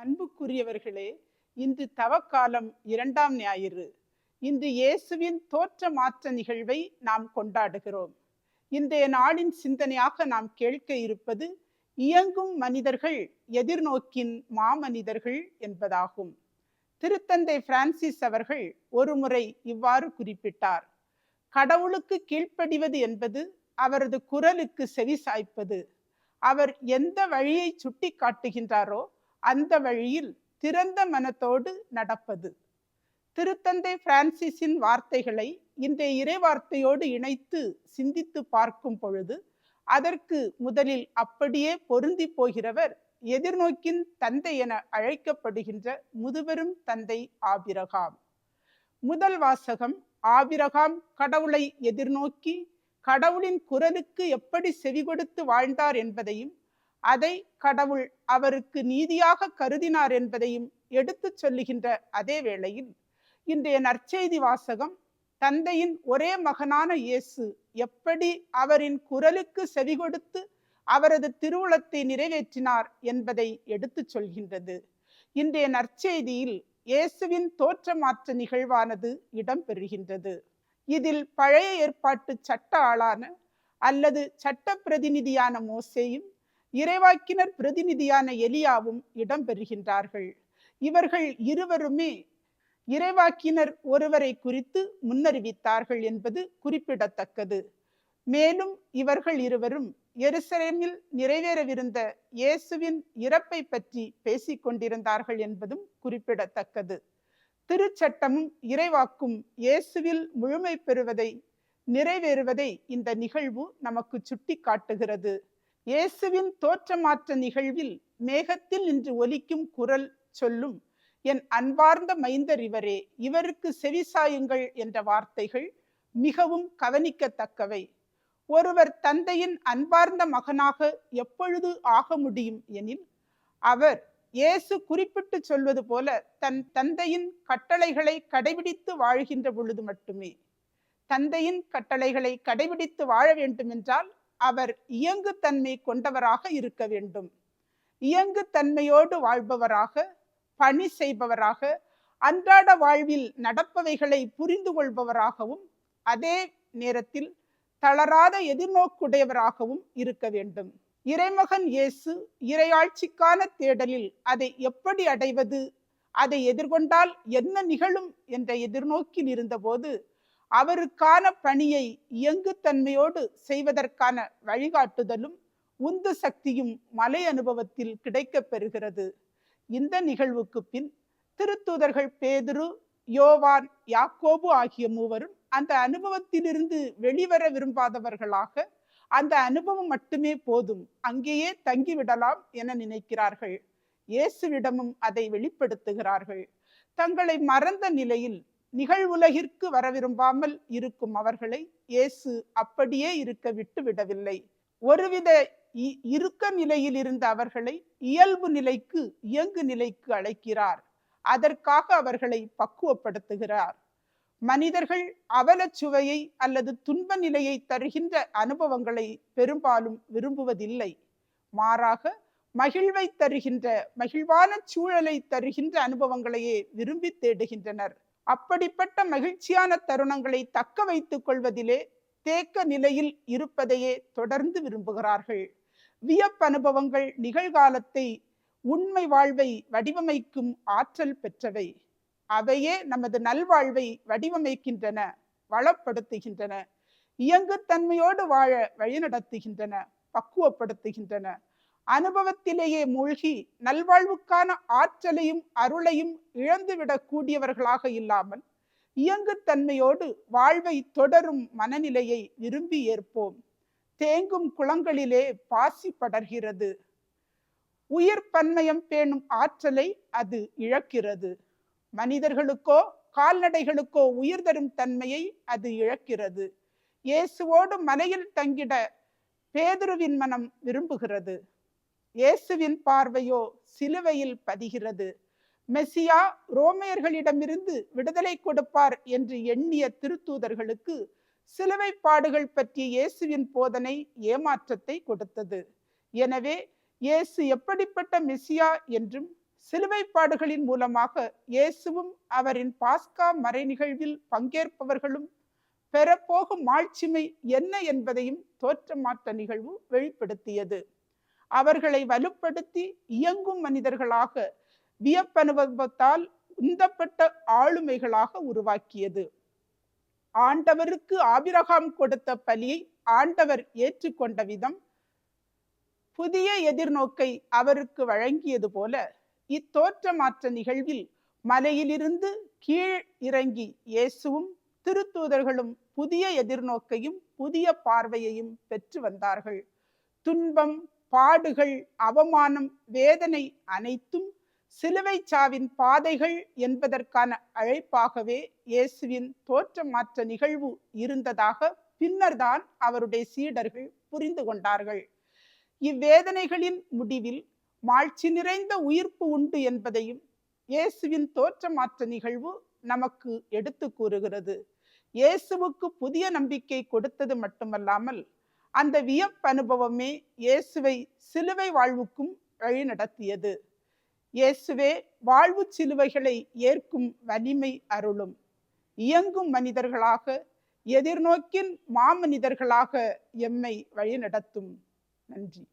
அன்புக்குரியவர்களே இன்று தவக்காலம் இரண்டாம் ஞாயிறு. இன்று இயேசுவின் தோற்ற மாற்ற நிகழ்வை நாம் கொண்டாடுகிறோம். இன்றைய நாளின் சிந்தனையாக நாம் கேட்க இருப்பது இயங்கும் மனிதர்கள் எதிர்நோக்கின் மாமனிதர்கள் என்பதாகும். திருத்தந்தை பிரான்சிஸ் அவர்கள் ஒருமுறை இவ்வாறு குறிப்பிட்டார். கடவுளுக்கு கீழ்ப்படிவது என்பது அவரது குரலுக்கு செவி சாய்ப்பது. அவர் எந்த வழியை சுட்டி காட்டுகின்றாரோ அந்த வழியில் திறந்த மனத்தோடு நடப்பது. திருத்தந்தை பிரான்சிஸின் வார்த்தைகளை இன்றைய இறைவார்த்தையோடு இணைத்து சிந்தித்து பார்க்கும் பொழுது அதற்கு முதலில் அப்படியே பொருந்தி போகிறவர் எதிர்நோக்கின் தந்தை என அழைக்கப்படுகின்ற முதுபெரும் தந்தை ஆபிரகாம். முதல் வாசகம் ஆபிரகாம் கடவுளை எதிர்நோக்கி கடவுளின் குரலுக்கு எப்படி செவி கொடுத்து வாழ்ந்தார் என்பதையும் அதை கடவுள் அவருக்கு நீதியாக கருதினார் என்பதையும் எடுத்துச் சொல்லுகின்ற அதே வேளையில் இன்றைய நற்செய்தி வாசகம் தந்தையின் ஒரே மகனான இயேசு எப்படி அவரின் குரலுக்கு செவி கொடுத்து அவரது திருவுளத்தை நிறைவேற்றினார் என்பதை எடுத்துச் சொல்கின்றது. இன்றைய நற்செய்தியில் இயேசுவின் தோற்றமாற்ற நிகழ்வானது இடம்பெறுகின்றது. இதில் பழைய ஏற்பாட்டு சட்ட ஆளான அல்லது சட்ட பிரதிநிதியான மோசேயும் இறைவாக்கினர் பிரதிநிதியான எலியாவும் இடம்பெறுகின்றார்கள். இவர்கள் இருவருமே இறைவாக்கினர் ஒருவரை குறித்து முன்னறிவித்தார்கள் என்பது குறிப்பிடத்தக்கது. மேலும் இவர்கள் இருவரும் எருசலேமில் நிறைவேறவிருந்த இயேசுவின் இறப்பை பற்றி பேசிக் கொண்டிருந்தார்கள் என்பதும் குறிப்பிடத்தக்கது. திருச்சட்டமும் இறைவாக்கும் இயேசுவில் முழுமை பெறுவதை நிறைவேறுவதை இந்த நிகழ்வு நமக்கு சுட்டி காட்டுகிறது இயேசுவின் தோற்றமாற்ற நிகழ்வில் மேகத்தில் நின்று ஒலிக்கும் குரல் சொல்லும் என் அன்பார்ந்த மைந்தர் இவரே இவருக்கு செவிசாயுங்கள் என்ற வார்த்தைகள் மிகவும் கவனிக்கத்தக்கவை. ஒருவர் தந்தையின் அன்பார்ந்த மகனாக எப்பொழுது ஆக முடியும் எனில் அவர் இயேசு குறிப்பிட்டு சொல்வது போல தன் தந்தையின் கட்டளைகளை கடைபிடித்து வாழ்கின்ற பொழுது மட்டுமே. தந்தையின் கட்டளைகளை கடைபிடித்து வாழ வேண்டுமென்றால் அவர் இயங்குத்தன்மை கொண்டவராக இருக்க வேண்டும். இயங்கு தன்மையோடு வாழ்பவராக பணி செய்பவராக அன்றாட வாழ்வில் நடப்பவைகளை புரிந்து கொள்பவராகவும் அதே நேரத்தில் தளராத எதிர்நோக்குடையவராகவும் இருக்க வேண்டும். இறைமகன் இயேசு இறையாட்சிக்கான தேடலில் அதை எப்படி அடைவது அதை எதிர்கொண்டால் என்ன நிகழும் என்ற எதிர்நோக்கில் இருந்தபோது அவருக்கான பணியை இயங்குத்தன்மையோடு செய்வதற்கான வழிகாட்டுதலும் உந்து சக்தியும் மலை அனுபவத்தில் கிடைக்கப் பெறுகிறது. இந்த நிகழ்வுக்கு பின் திருத்தூதர்கள் பேதுரு யோவான் யாக்கோபு ஆகிய மூவரும் அந்த அனுபவத்திலிருந்து வெளிவர விரும்பாதவர்களாக அந்த அனுபவம் மட்டுமே போதும் அங்கேயே தங்கிவிடலாம் என நினைக்கிறார்கள். இயேசுவிடமும் அதை வெளிப்படுத்துகிறார்கள். தங்களை மறந்த நிலையில் நிகழ்வுலகிற்கு வர விரும்பாமல் இருக்கும் அவர்களை இயேசு அப்படியே இருக்க விட்டு விடவில்லை. ஒருவித இருக்க நிலையில் இருந்த அவர்களை இயல்பு நிலைக்கு இயங்கு நிலைக்கு அழைக்கிறார். அதற்காக அவர்களை பக்குவப்படுத்துகிறார். மனிதர்கள் அவலச் சுவையை அல்லது துன்ப நிலையை தருகின்ற அனுபவங்களை பெரும்பாலும் விரும்புவதில்லை. மாறாக மகிழ்வை தருகின்ற மகிழ்வான சூழலை தருகின்ற அனுபவங்களையே விரும்பி தேடுகின்றனர். அப்படிப்பட்ட மகிழ்ச்சியான தருணங்களை தக்க வைத்துக் கொள்வதிலே தேக்க நிலையில் இருப்பதையே தொடர்ந்து விரும்புகிறார்கள். வியப்பனுபவங்கள் நிகழ்காலத்தை உண்மை வாழ்வை வடிவமைக்கும் ஆற்றல் பெற்றவை. அவையே நமது நல்வாழ்வை வடிவமைக்கின்றன வளப்படுத்துகின்றன இயங்குத்தன்மையோடு வாழ வழிநடத்துகின்றன பக்குவப்படுத்துகின்றன. அனுபவத்திலேயே மூழ்கி நல்வாழ்வுக்கான ஆற்றலையும் அருளையும் இழந்துவிடக்கூடியவர்களாக இல்லாமல் இயங்குத்தன்மையோடு வாழ்வை தொடரும் மனநிலையை விரும்பி ஏற்போம். தேங்கும் குளங்களிலே பாசி படர்கிறது. உயிர் பன்மயம் பேணும் ஆற்றலை அது இழக்கிறது. மனிதர்களுக்கோ கால்நடைகளுக்கோ உயிர் தரும் தன்மையை அது இழக்கிறது. இயேசுவோடு மலையில் தங்கிட பேதுருவின் மனம் விரும்புகிறது. இயேசுவின் பார்வையோ சிலுவையில் பதிகிறது. மெசியா ரோமையர்களிடமிருந்து விடுதலை கொடுப்பார் என்று எண்ணிய திருத்தூதர்களுக்கு சிலுவை பாடுகள் பற்றிய இயேசுவின் போதனை ஏமாற்றத்தை கொடுத்தது. எனவே இயேசு எப்படிப்பட்ட மெசியா என்றும் சிலுவைப்பாடுகளின் மூலமாக இயேசுவும் அவரின் பாஸ்கா மறை நிகழ்வில் பங்கேற்பவர்களும் பெறப்போகும் மாட்சிமை என்ன என்பதையும் தோற்றமாற்ற நிகழ்வு வெளிப்படுத்தியது. அவர்களை வலுப்படுத்தி இயங்கும் மனிதர்களாக வியப்பனுபவத்தால் உந்தப்பட்ட ஆளுமைகளாக உருவாக்கியது. ஆண்டவருக்கு ஆபிரகாம் கொடுத்த பலியை ஆண்டவர் ஏற்றுக்கொண்ட விதம் புதிய எதிர்நோக்கை அவருக்கு வழங்கியது போல இத்தோற்ற மாற்ற நிகழ்வில் மலையிலிருந்து கீழ் இறங்கி இயேசுவும் திருத்தூதர்களும் புதிய எதிர்நோக்கையும் புதிய பார்வையையும் பெற்று வந்தார்கள். துன்பம் பாடுகள் அவமானம் வேதனை அனைத்தும் சிலுவை சாவின் பாதைகள் என்பதற்கான அழைப்பாகவே இயேசுவின் தோற்றமாற்ற நிகழ்வு இருந்ததாக பின்னர்தான் அவருடைய சீடர்கள் புரிந்து கொண்டார்கள். இவ்வேதனைகளின் முடிவில் மாழ்ச்சி நிறைந்த உயிர்ப்பு உண்டு என்பதையும் இயேசுவின் தோற்றமாற்ற நிகழ்வு நமக்கு எடுத்து கூறுகிறது. இயேசுவுக்கு புதிய நம்பிக்கை கொடுத்தது மட்டுமல்லாமல் அந்த வியப்பனுபவமே இயேசுவை சிலுவை வாழ்வுக்கும் வழிநடத்தியது இயேசுவே வாழ்வு சிலுவைகளை ஏற்கும் வலிமை அருளும். இயங்கும் மனிதர்களாக எதிர்நோக்கின் மாமனிதர்களாக எம்மை வழிநடத்தும். நன்றி.